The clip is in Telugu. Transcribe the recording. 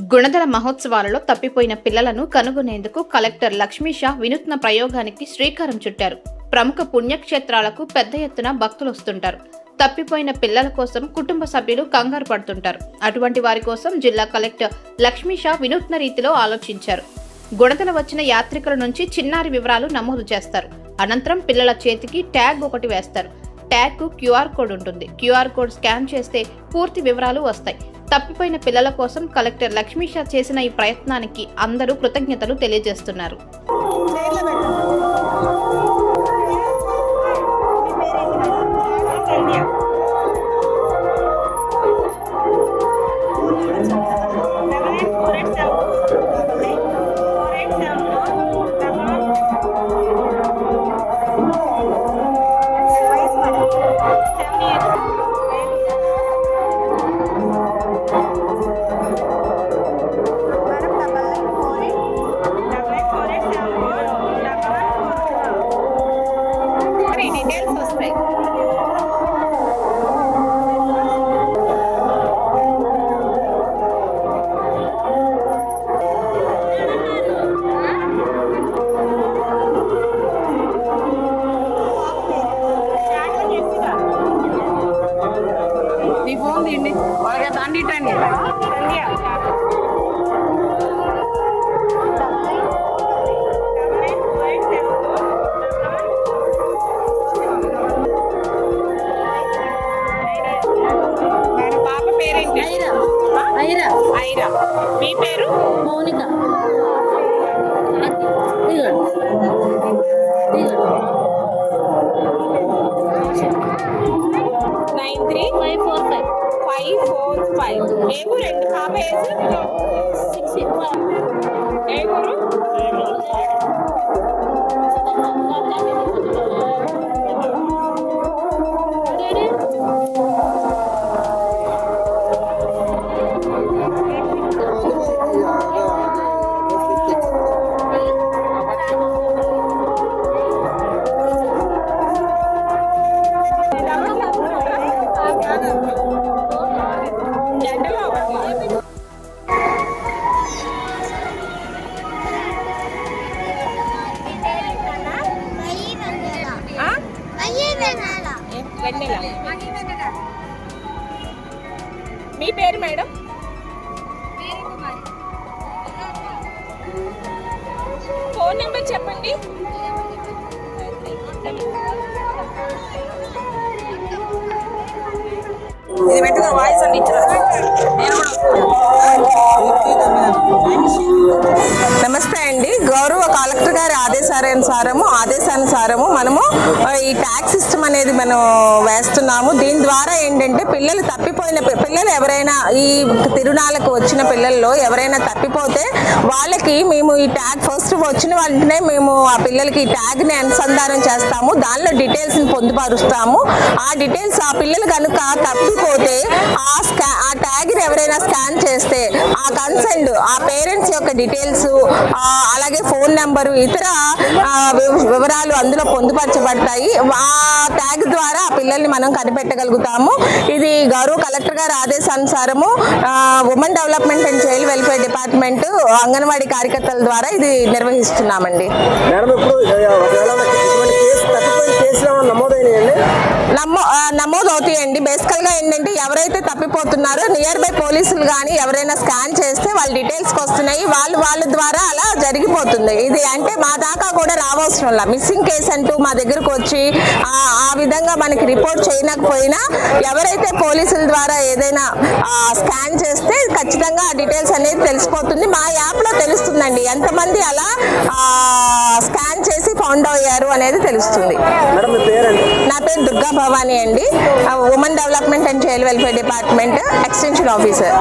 గుణదల మహోత్సవాలలో తప్పిపోయిన పిల్లలను కనుగొనేందుకు కలెక్టర్ లక్ష్మీ షా వినూత్న ప్రయోగానికి శ్రీకారం చుట్టారు. ప్రముఖ పుణ్యక్షేత్రాలకు పెద్ద ఎత్తున భక్తులు వస్తుంటారు. తప్పిపోయిన పిల్లల కోసం కుటుంబ సభ్యులు కంగారు పడుతుంటారు. అటువంటి వారి కోసం జిల్లా కలెక్టర్ లక్ష్మీ షా వినూత్న రీతిలో ఆలోచించారు. గుణదల వచ్చిన యాత్రికుల నుంచి చిన్నారి వివరాలు నమోదు చేస్తారు. అనంతరం పిల్లల చేతికి ట్యాగ్ ఒకటి వేస్తారు. ట్యాగ్కు క్యూఆర్ కోడ్ ఉంటుంది. క్యూఆర్ కోడ్ స్కాన్ చేస్తే పూర్తి వివరాలు వస్తాయి. తప్పిపోయిన పిల్లల కోసం కలెక్టర్ లక్ష్మీషా చేసిన ఈ ప్రయత్నానికి అందరూ కృతజ్ఞతలు తెలియజేస్తున్నారు. డీటెయిల్స్ వస్తాయి నీ ఫోన్ తీయండి. వాళ్ళకి తండ్రి ఇట్టండి పేరేంటి? ఐరా. ఐరా. ఐరా. మీ పేరు? Mounika. Nine three five four five. Five four five. ఏ ఊరండి పాప ఏజ్ సిక్స్ ఏ ఊరు? మీ పేరు మేడం? ఫోన్ నెంబర్ చెప్పండి. ఇది పెట్టుకుని వాయిస్ నమస్తే అండి. గౌరవ కలెక్టర్ గారి ఆదేశానుసారము ఆదేశానుసారము మనము ఈ ట్యాక్స్ సిస్టమ్ అనేది మనం వేస్తున్నాము. దీని ద్వారా ఏంటంటే పిల్లలు తప్పిపోయిన పిల్లలు ఎవరైనా ఈ తిరునాళ్ళకు వచ్చిన పిల్లల్లో ఎవరైనా తప్పిపోతే వాళ్ళకి మేము ఈ ట్యాగ్ ఫస్ట్ వచ్చిన వెంటనే మేము ఆ పిల్లలకి ఈ ట్యాగ్ని అనుసంధానం చేస్తాము. దానిలో డీటెయిల్స్ని పొందుపరుస్తాము. ఆ డీటెయిల్స్ ఆ పిల్లలు కనుక తప్పిపోతే ఆ స్కా ఆ ట్యాగ్ని ఎవరైనా స్కాన్ చేస్తే ఆ కన్సెంట్ ఆ పేరెంట్స్ యొక్క డీటెయిల్స్ అలాగే ఫోన్ నెంబరు ఇతర వివరాలు అందులో పొందుపరచబడతాయి. ఆ ట్యాగ్ ద్వారా ఆ పిల్లల్ని మనం కనిపెట్టగలుగుతాము. ఇది గౌరవ కలెక్టర్ గారి ఆదేశానుసారము women development and child welfare department anganwadi కార్యకర్తల ద్వారా ఇది నిర్వహిస్తున్నామండి. మేడం కేసులు ఏమైనా నమోదైనాయండి? నమో నమోదు అవుతాయండి బేసికల్గా ఏంటంటే ఎవరైతే తప్పిపోతున్నారో నియర్ బై పోలీసులు కానీ ఎవరైనా స్కాన్ చేస్తే వాళ్ళ డీటెయిల్స్ వస్తున్నాయి వాళ్ళు వాళ్ళ ద్వారా అలా జరిగిపోతుంది. ఇది అంటే మా దాకా కూడా రావసరం మిస్సింగ్ కేసు అంటూ మా దగ్గరకు వచ్చి ఆ విధంగా మనకి రిపోర్ట్ చేయకపోయినా ఎవరైతే పోలీసుల ద్వారా ఏదైనా స్కాన్ చేస్తే ఖచ్చితంగా ఆ డీటెయిల్స్ అనేది తెలిసిపోతుంది. మా యాప్లో తెలుస్తుందండి. ఎంతమంది అలా స్కాన్ ఫౌండ్ అయ్యారు అనేది తెలుస్తుంది. నా పేరు దుర్గా భవానీ అండి. Women development and child welfare department extension officer.